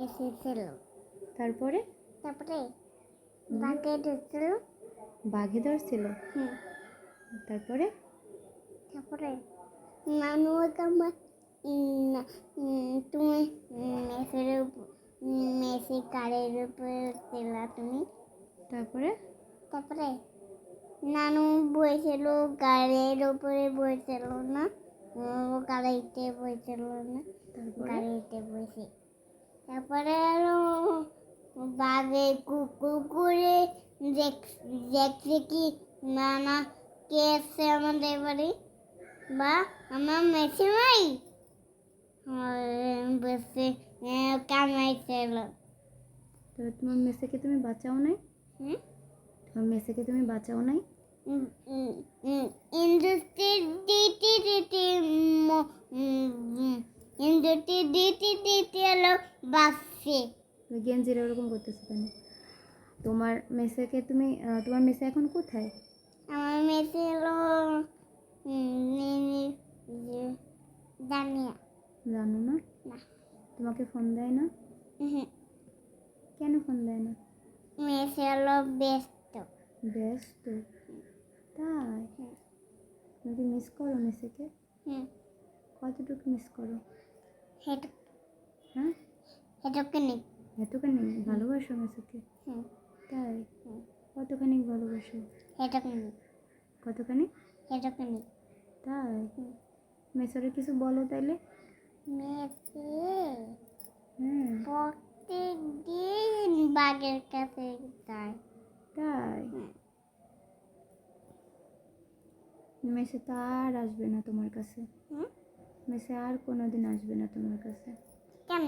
এসেছিল। তারপরে? তারপরে বাঘে ঢুকছিল বাঘে ধরছিল? হুম তারপরে? তারপরে নানু আমার তুমি মেসের মেসি কারের উপরে ছিলা তুমি। তারপরে? তারপরে নানু বসেছিল গাড়ির উপরে বসেছিল না। গাড়িতে বসেছিল না। গাড়িতে বসে তারপরে আরও বাঘে কুকুরে দেখছে কি না না কে এসছে আমাদের বাড়ি? বা আমার মেসি ভাই বসে কামাইছিল। তবে তোমার মেসেকে তুমি বাঁচাও নাই? হুম? তোমার মেসেকে তুমি বাঁচাও নাই? ইন্ডাস্ট্রি দিতে দিতে দিতে বাসছে তুমি গেঞ্জিরা ওরকম করতেছো কেন? তোমার মেসেকে তুমি তোমার মেসে এখন কোথায়? আমার মেসে হলো জানিয়া জানো না? না। তোমাকে ফোন দেয় না? কেন ফোন দেয় না? মেসে হলো ব্যস্ত। ব্যস্ত? তাই। তুমি মিস করো মেসেকে? হুম। কতটুকু মিস করো? হেঁটে হ্যাঁ? এতখানি ভালোবাসো মেসেকে। হুম। তাই? হুম। কতখানি ভালোবাসো? কতখানি? তাই? হুম। মেসরে কিছু বলো তাইলে। মেসে প্রত্যেক দিন বাঘের কাছে যায়। তাই? হুম। মেসে তো আর আসবে না তোমার কাছে। হুম? মেসে আর কোনোদিন আসবে না তোমার কাছে। কেন?